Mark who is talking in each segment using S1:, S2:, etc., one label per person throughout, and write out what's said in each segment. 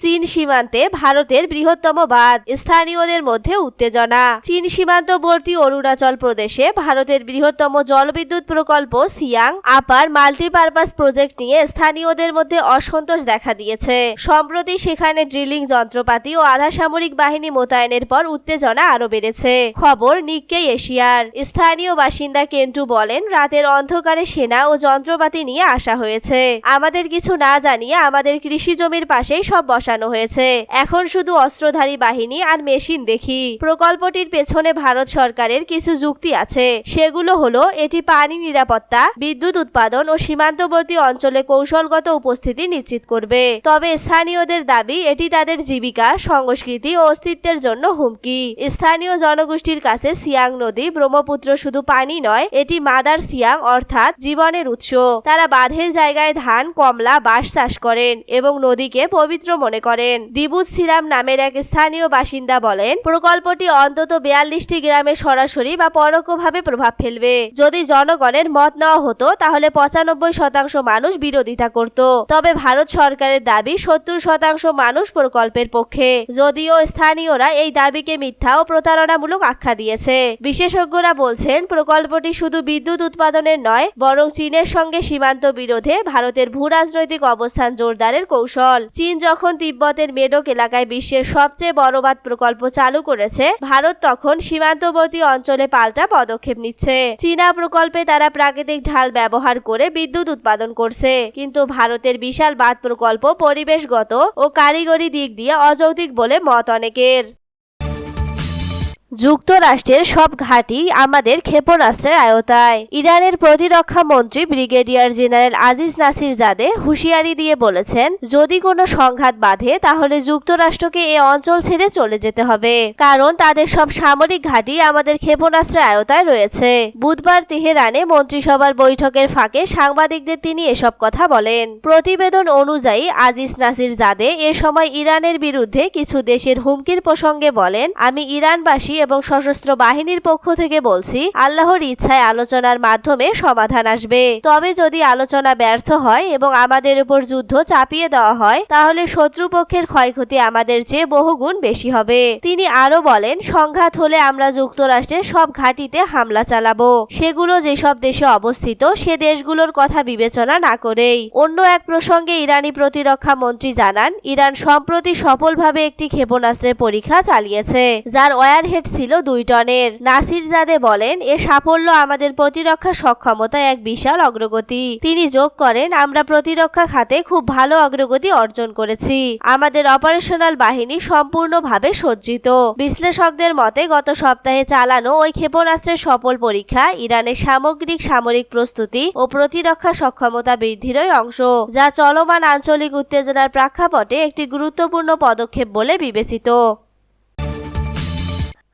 S1: চীন সীমান্তে ভারতের বৃহত্তম বাঁধ। স্থানীয়দের মধ্যে উত্তেজনা। চীন সীমান্তবর্তী অরুণাচল প্রদেশে ভারতের বৃহত্তম জলবিদ্যুৎ প্রকল্প সিয়াং আপার মাল্টিপারপাস প্রজেক্ট নিয়ে স্থানীয়দের মধ্যে অসন্তোষ দেখা দিয়েছে। সম্প্রতি সেখানে ড্রিলিং যন্ত্রপাতি ও আধা সামরিক বাহিনী মোতায়েনের পর উত্তেজনা আরও বেড়েছে। খবর নিক্কেই এশিয়ার। স্থানীয় বাসিন্দা কেন্টু বলেন, রাতের অন্ধকারে সেনা ও যন্ত্রপাতি নিয়ে আসা হয়েছে। আমাদের কিছু না জানিয়ে আমাদের কৃষি জমির পাশেই সব বসানো হয়েছে। এখন শুধু অস্ত্রধারী বাহিনী আর মেশিন দেখি। প্রকল্পটির পেছনে ভারত সরকারের কিছু যুক্তি আছে। সেগুলো হলো, এটি পানি নিরাপত্তা, বিদ্যুৎ উৎপাদন ও সীমান্তবর্তী অঞ্চলে কৌশলগত উপস্থিতি নিশ্চিত করবে। তবে স্থানীয়দের দাবি, এটি তাদের জীবিকা, সংস্কৃতি ও অস্তিত্বের জন্য হুমকি। স্থানীয় জনগোষ্ঠীর কাছে সিয়াং নদী, ব্রহ্মপুত্র শুধু পানি নয়, এটি মাদার সিয়াং অর্থাৎ জীবনের উৎস। তারা বাঁধের জায়গায় ধান, কমলা, বাঁশ চাষ করেন এবং নদীকে পবিত্র মনে করেন। দিবুত সিরাম নামের এক স্থানীয় বাসিন্দা বলেন, প্রকল্পটি অন্তত বিয়াল্লিশটি গ্রামে সরাসরি বা পরোক্ষভাবে প্রভাব ফেলবে। যদি জনগণের মত নেওয়া হতো, তাহলে পঁচানব্বই শতাংশ মানুষ বিরোধিতা করত। তবে ভারত সরকারের দাবি, সত্তর শতাংশ মানুষ প্রকল্পের পক্ষে। যদিও স্থানীয়রা এই দাবিকে মিথ্যা ও প্রতারণামূলক আখ্যা দিয়েছে। বিশেষজ্ঞরা বলছেন, প্রকল্পটি শুধু বিদ্যুৎ উৎপাদনের নয়, বরং চীনের সঙ্গে সীমান্ত বিরোধে ভারতের ভূ রাজনৈতিক অবস্থান জোরদারের কৌশল। চীন যখন তিব্বতের মেডক এলাকায় বিশ্বের সবচেয়ে বড় প্রকল্প চালু করেছে। ভারত তখন সীমান্তবর্তী অঞ্চলে পাল্টা পদক্ষেপ নিচ্ছে। চীনা প্রকল্পে তারা প্রাকৃতিক ঢাল ব্যবহার করে বিদ্যুৎ উৎপাদন করছে। কিন্তু ভারতের বিশাল বাঁধ প্রকল্প পরিবেশগত ও কারিগরি দিক দিয়ে অযৌতিক বলে মত অনেকের। যুক্তরাষ্ট্রের সব ঘাঁটি আমাদের ক্ষেপণাস্ত্রের আয়তায়। ইরানের প্রতিরক্ষা মন্ত্রী brigadier general Aziz Nasirzadeh হুঁশিয়ারি দিয়ে বলেছেন, যদি কোনো সংঘাত বাঁধে, তাহলে যুক্তরাষ্ট্রকে এ অঞ্চল ছেড়ে চলে যেতে হবে। কারণ তাদের সব সামরিক ঘাঁটি আমাদের ক্ষেপণাস্ত্রের আয়তায় রয়েছে। বুধবার তেহরানে মন্ত্রিসভার বৈঠকের ফাঁকে সাংবাদিকদের তিনি এসব কথা বলেন। প্রতিবেদন অনুযায়ী, আজিজ নাসির জাদে এ সময় ইরানের বিরুদ্ধে কিছু দেশের হুমকির প্রসঙ্গে বলেন, আমি ইরানবাসী এবং সশস্ত্র বাহিনীর পক্ষ থেকে বলছি, আল্লাহর ইচ্ছায় আলোচনার মাধ্যমে সমাধান আসবে। তবে যদি আলোচনা ব্যর্থ হয় এবং আমাদের উপর যুদ্ধ চাপিয়ে দেওয়া হয়, তাহলে শত্রুপক্ষের ক্ষয়ক্ষতি আমাদের চেয়ে বহুগুণ বেশি হবে। তিনি আরও বলেন, সংঘাত হলে আমরা যুক্তরাষ্ট্রের সব ঘাঁটিতে হামলা চালাবো। সেগুলো যেসব দেশে অবস্থিত, সে দেশগুলোর কথা বিবেচনা না করেই। অন্য এক প্রসঙ্গে ইরানি প্রতিরক্ষা মন্ত্রী জানান, ইরান সম্প্রতি সফলভাবে একটি ক্ষেপণাস্ত্রের পরীক্ষা চালিয়েছে, যার ওয়ারহেড ছিল দুই টনের। নাসির জাদে বলেন, এ সাফল্য আমাদের প্রতিরক্ষা সক্ষমতায় এক বিশাল অগ্রগতি। তিনি যোগ করেন, আমরা প্রতিরক্ষা খাতে খুব ভালো অগ্রগতি অর্জন করেছি। আমাদের অপারেশনাল বাহিনী সম্পূর্ণভাবে সজ্জিত। বিশ্লেষকদের মতে, গত সপ্তাহে চালানো ওই ক্ষেপণাস্ত্রের সফল পরীক্ষা ইরানের সামগ্রিক সামরিক প্রস্তুতি ও প্রতিরক্ষা সক্ষমতা বৃদ্ধিরই অংশ, যা চলমান আঞ্চলিক উত্তেজনার প্রেক্ষাপটে একটি গুরুত্বপূর্ণ পদক্ষেপ বলে বিবেচিত।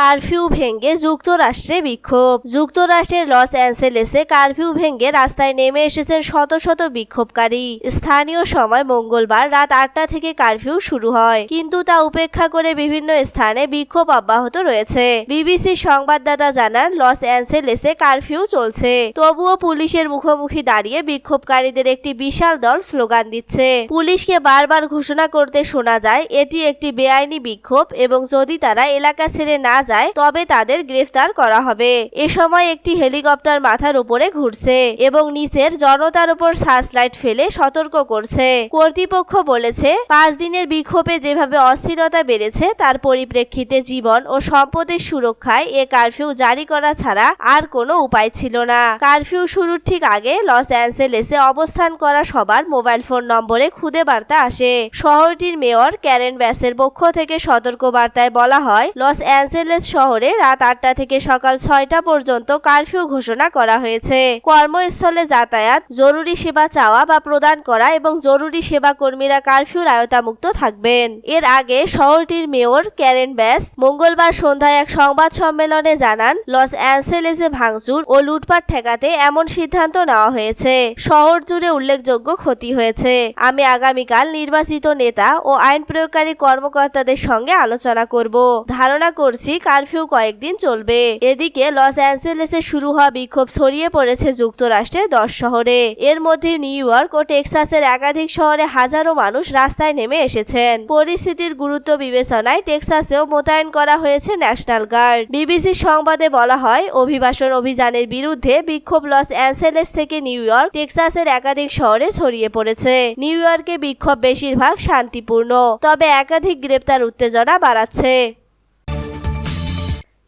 S1: কারফিউ ভেঙে যুক্তরাষ্ট্রে বিক্ষোভ। যুক্তরাষ্ট্রের লস অ্যাঞ্জেলেসে কারফিউ ভেঙে রাস্তায় নেমে এসেছেন শত শত বিক্ষোভকারী। স্থানীয় সময় মঙ্গলবার রাত আটটা থেকে কারফিউ শুরু হয়, কিন্তু তা উপেক্ষা করে বিভিন্ন স্থানে বিক্ষোভ অব্যাহত রয়েছে। বিবিসির সংবাদদাতা জানান, লস অ্যাঞ্জেলেসে কারফিউ চলছে। তবুও পুলিশের মুখোমুখি দাঁড়িয়ে বিক্ষোভকারীদের একটি বিশাল দল স্লোগান দিচ্ছে। পুলিশকে বারবার ঘোষণা করতে শোনা যায়, এটি একটি বেআইনি বিক্ষোভ এবং যদি তারা এলাকা ছেড়ে না যায়, তবে তাদের গ্রেফতার করা হবে। এ সময় একটি হেলিকপ্টার মাথার উপরে ঘুরছে এবং নিচের জনতার উপর সার্চ লাইট ফেলে সতর্ক করছে। কর্তৃপক্ষ বলেছে, পাঁচ দিনের বিক্ষোভে যেভাবে অস্থিরতা বেড়েছে, তার পরিপ্রেক্ষিতে জীবন ও সম্পদের সুরক্ষায় এ কারফিউ জারি করা ছাড়া আর কোনো উপায় ছিল না। কারফিউ শুরুর ঠিক আগে লস অ্যাঞ্জেলেসে অবস্থান করা সবার মোবাইল ফোন নম্বরে খুদে বার্তা আসে। শহরটির মেয়র ক্যারেন ব্যাসের পক্ষ থেকে সতর্ক বার্তায় বলা হয়, লস অ্যাঞ্জেলেস শহরে রাত আটটা থেকে সকাল ছয়টা পর্যন্ত কারফিউ ঘোষণা করা হয়েছে। কর্মস্থলে যাতায়াত, জরুরি সেবা চাওয়া বা প্রদান করা এবং জরুরি সেবা কর্মীরা কারফিউর আয়তামুক্ত থাকবেন। এর আগে শহরটির মেয়র ক্যারেন ব্যাস মঙ্গলবার সন্ধ্যায় এক সংবাদ সম্মেলনে জানান, লস অ্যাঞ্জেলেসে ভাঙচুর ও লুটপাট ঠেকাতে এমন সিদ্ধান্ত নেওয়া হয়েছে। শহর জুড়ে উল্লেখযোগ্য ক্ষতি হয়েছে। আমি আগামীকাল নির্বাচিত নেতা ও আইন প্রয়োগকারী কর্মকর্তাদের সঙ্গে আলোচনা করব। ধারণা করছি কারফিউ কয়েকদিন চলবে। এদিকে লস অ্যাঞ্জেলেসে শুরু হওয়া বিক্ষোভ ছড়িয়ে পড়েছে যুক্তরাষ্ট্রের দশ শহরে। এর মধ্যে নিউ ইয়র্ক ও টেক্সাসের একাধিক শহরে হাজারো মানুষ রাস্তায় নেমে এসেছেন। পরিস্থিতির গুরুত্ব বিবেচনায় টেক্সাসেও মোতায়েন করা হয়েছে ন্যাশনাল গার্ড। বিবিসির সংবাদে বলা হয়, অভিবাসন অভিযানের বিরুদ্ধে বিক্ষোভ লস অ্যাঞ্জেলেস থেকে নিউ ইয়র্ক, টেক্সাসের একাধিক শহরে ছড়িয়ে পড়েছে। নিউ ইয়র্কে বিক্ষোভ বেশিরভাগ শান্তিপূর্ণ, তবে একাধিক গ্রেপ্তার উত্তেজনা বাড়াচ্ছে।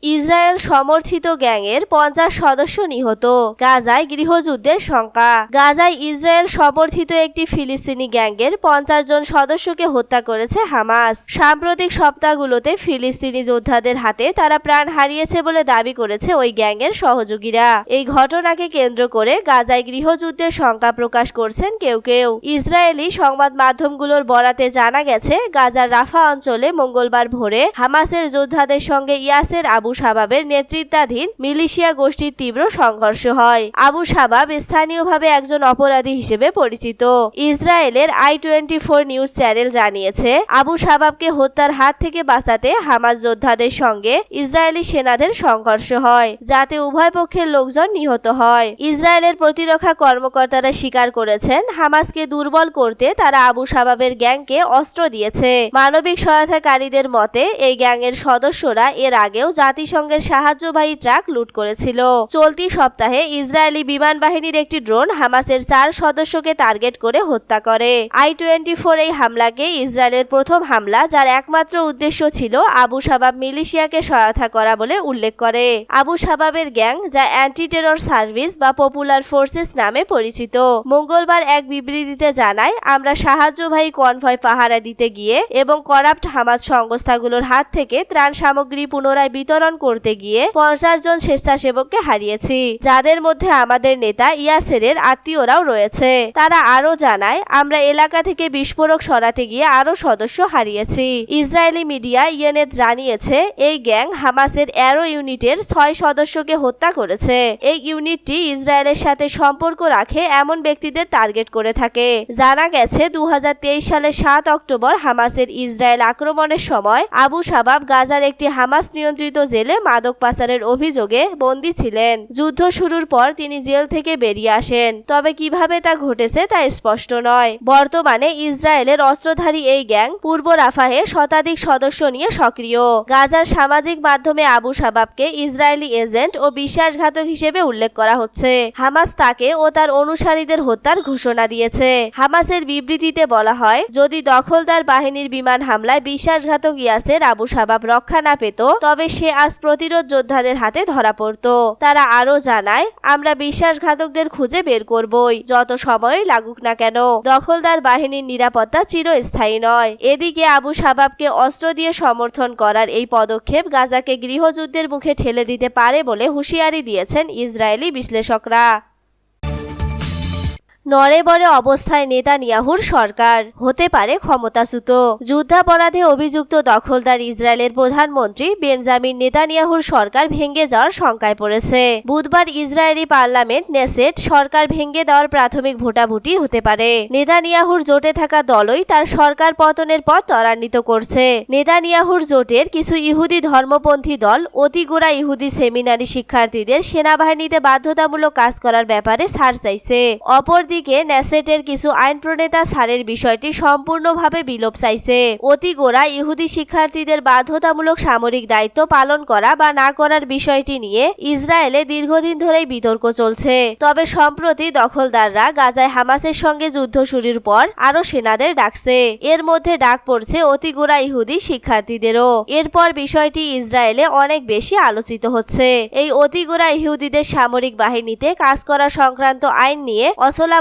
S1: ইসরায়েল সমর্থিত গ্যাংয়ের পঞ্চাশ সদস্য নিহত। গাজায় গৃহযুদ্ধের শঙ্কা। গাজায় ইসরায়েল সমর্থিত একটি ফিলিস্তিনি গ্যাংয়ের পঞ্চাশ জন সদস্যকে হত্যা করেছে হামাস। সাম্প্রতিক সপ্তাহগুলোতে ফিলিস্তিনি যোদ্ধাদের হাতে তারা প্রাণ হারিয়েছে বলে দাবি করেছে ওই গ্যাংয়ের সহযোগীরা। এই ঘটনাকে কেন্দ্র করে গাজায় গৃহযুদ্ধের শঙ্কা প্রকাশ করছেন কেউ কেউ। ইসরায়েলি সংবাদ মাধ্যমগুলোর বরাতে জানা গেছে, গাজার রাফা অঞ্চলে মঙ্গলবার ভোরে হামাসের যোদ্ধাদের সঙ্গে ইয়াসের আবু শাবাবের নেতৃত্বাধীন মিলিশিয়া গোষ্ঠীর তীব্র সংঘর্ষ হয়। আবু শাবাব স্থানীয়ভাবে একজন অপরাধী হিসেবে পরিচিত। ইসরায়েলের I twenty four news channel জানিয়েছে, আবু শাবাবকে হত্যার হাত থেকে বাঁচাতে হামাস যোদ্ধাদের সঙ্গে ইসরায়েলি সেনাদের সংঘর্ষ হয়, যাতে উভয় পক্ষের লোকজন নিহত হয়। ইসরায়েলের প্রতিরক্ষা কর্মকর্তারা স্বীকার করেছেন, হামাসকে দুর্বল করতে তারা আবু শাবাবের গ্যাংকে অস্ত্র দিয়েছে। মানবিক সহায়তাকারীদের মতে, এই গ্যাংয়ের সদস্যরা এর আগেও জাতিসংঘের সাহায্যবাহী ট্রাক লুট করেছিল। চলতি সপ্তাহে ইসরায়েলি বিমান বাহিনীর একটি ড্রোন হামাসের চার সদস্যকে টার্গেট করে হত্যা করে। আই টোয়েন্টি ফোর এই হামলাকে ইসরায়েলের প্রথম হামলা, যার একমাত্র উদ্দেশ্য ছিল আবু শাবাব মিলিশিয়াকে সহায়তা করা বলে উল্লেখ করে। আবু সাবাবের গ্যাং, যা অ্যান্টি টেরর সার্ভিস বা পপুলার ফোর্সেস নামে পরিচিত। মঙ্গলবার এক বিবৃতিতে জানায়, আমরা সাহায্যবাহী কনভয় পাহারা দিতে গিয়ে এবং করাপ্ট হামাজ সংস্থাগুলোর হাত থেকে ত্রাণ সামগ্রী পুনরায় বিতরণ করতে গিয়ে পঞ্চাশ জন স্বেচ্ছাসেবককে হারিয়েছি। যাদের মধ্যে আমাদের নেতা ইয়াসেরের আত্মীয়রাও রয়েছে। তারা আরও জানায়, আমরা এলাকা থেকে বিস্ফোরক সরাতে গিয়ে আরও সদস্য হারিয়েছি। ইসরায়েলি মিডিয়া ইয়েনেট জানিয়েছে, এই গ্যাং হামাসের অ্যারো ইউনিটের ছয় সদস্যকে হত্যা করেছে। এই ইউনিটটি ইসরায়েলের সাথে সম্পর্ক রাখে এমন ব্যক্তিদের টার্গেট করে থাকে। জানা গেছে দু সালের সাত অক্টোবর হামাসের ইসরায়েল আক্রমণের সময় আবু সাবাব গাজার একটি হামাস নিয়ন্ত্রিত জেলে মাদক পাচারের অভিযোগে বন্দী ছিলেন। যুদ্ধ শুরুর পর তিনি জেল থেকে বেরিয়ে আসেন। তবে কীভাবে তা ঘটেছে তা স্পষ্ট নয়। বর্তমানে ইসরায়েলের অস্ত্রধারী এই গ্যাং পূর্ব রাফাহে শতাধিক সদস্য নিয়ে সক্রিয়। গাজার সামাজিক মাধ্যমে আবু শাবাবকে ইসরায়েলি এজেন্ট ও বিশ্বাসঘাতক হিসেবে উল্লেখ করা হচ্ছে। হামাস তাকে ও তার অনুসারীদের হত্যার ঘোষণা দিয়েছে। হামাসের বিবৃতিতে বলা হয়, যদি দখলদার বাহিনীর বিমান হামলায় বিশ্বাসঘাতক ইয়াসের আবু সাবাব রক্ষা না পেত, তবে সে আজ প্রতিরোধ যোদ্ধাদের হাতে ধরা পড়ত। তারা আরও জানায়, আমরা বিশ্বাসঘাতকদের খুঁজে বের করবই, যত সময় লাগুক না কেন। দখলদার বাহিনীর নিরাপত্তা চিরস্থায়ী নয়। এদিকে আবু সাবাবকে অস্ত্র দিয়ে সমর্থন করার এই পদক্ষেপ গাজাকে গৃহযুদ্ধের মুখে ঠেলে দিতে পারে বলে হুঁশিয়ারি দিয়েছেন ইসরায়েলি বিশ্লেষকরা। নড়েবড়ে অবস্থায় নেতানিয়াহুর সরকার। হতে পারে ক্ষমতাচ্যুত। যুদ্ধাপরাধে অভিযুক্ত দখলদার ইসরায়েলের প্রধানমন্ত্রী বেনজামিন নেতানিয়াহুর সরকার ভেঙে যাওয়ার শঙ্কায় পড়েছে। বুধবার ইসরায়েলি পার্লামেন্ট নেসেট সরকার ভেঙে দেওয়ার প্রাথমিক ভোটাভুটি হতে পারে। নেতানিয়াহুর জোটে থাকা দলই তার সরকার পতনের পথ ত্বরান্বিত করছে। নেতানিয়াহুর জোটের কিছু ইহুদি ধর্মপন্থী দল অতি গোড়া ইহুদি সেমিনারি শিক্ষার্থীদের সেনাবাহিনীতে বাধ্যতামূলক কাজ করার ব্যাপারে ছাড় চাইছে। অপরদিকে ন্যাসেটের কিছু আইন প্রণেতা ছাড়ের বিষয়টি সম্পূর্ণভাবে বিলোপ চাইছে। অতি গোড়া ইহুদি শিক্ষার্থীদের বাধ্যতামূলক সামরিক দায়িত্ব পালন করা বা না করার বিষয়টি নিয়ে ইসরায়েলে দীর্ঘদিন ধরেই বিতর্ক চলছে। তবে সম্প্রতি দখলদাররা গাজায় হামাসের সঙ্গে যুদ্ধ শুরুর পর আরও সেনাদের ডাকছে। এর মধ্যে ডাক পড়ছে অতি গোড়া ইহুদি শিক্ষার্থীদেরও। এরপর বিষয়টি ইসরায়েলে অনেক বেশি আলোচিত হচ্ছে। এই অতি গোড়া ইহুদিদের সামরিক বাহিনীতে কাজ করা সংক্রান্ত আইন নিয়ে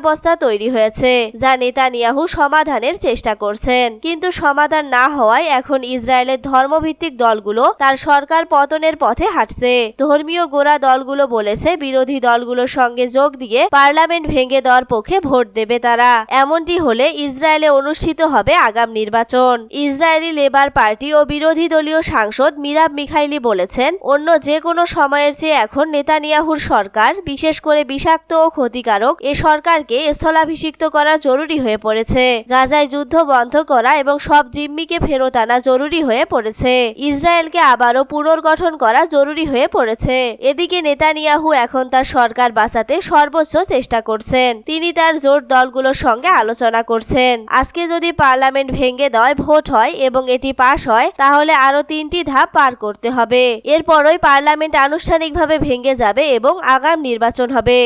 S1: অচলাবস্থা তৈরি হয়েছে, যা নেতানিয়াহু সমাধানের চেষ্টা করছেন। কিন্তু সমাধান না হওয়ায় এখন ইসরায়েলের ধর্মভিত্তিক দলগুলো তার সরকার পতনের পথে হাঁটছে। ধর্মীয় গোড়া দলগুলো বলেছে বিরোধী দলগুলোর সঙ্গে যোগ দিয়ে পার্লামেন্ট ভেঙে দেওয়ার পক্ষে ভোট দেবে তারা। এমনটি হলে ইসরায়েলে অনুষ্ঠিত হবে আগাম নির্বাচন। ইসরায়েলি লেবার পার্টি ও বিরোধী দলীয় সাংসদ মিরাব মিখাইলি বলেছেন, অন্য যে কোনো সময়ের চেয়ে এখন নেতানিয়াহুর সরকার, বিশেষ করে বিষাক্ত ও ক্ষতিকারক, এ সরকারকে হামাসকে স্থলাভিষিক্ত করা জরুরি হয়ে পড়েছে। গাজায় যুদ্ধ বন্ধ করা এবং সব জিম্মিকে ফেরত আনা জরুরি হয়ে পড়েছে। ইসরায়েলকে আবারও পুনর্গঠন করা জরুরি হয়ে পড়েছে। এদিকে নেতানিয়াহু এখন তার সরকার বাঁচাতে সর্বোচ্চ চেষ্টা করছেন। তিনি তার জোট দলগুলোর সঙ্গে আলোচনা করছেন। আজকে যদি পার্লামেন্ট ভেঙে দেয়, ভোট হয় এবং এটি পাশ হয়, তাহলে আরও তিনটি ধাপ পার করতে হবে। এরপরই পার্লামেন্ট আনুষ্ঠানিকভাবে ভেঙে যাবে এবং আগাম নির্বাচন হবে।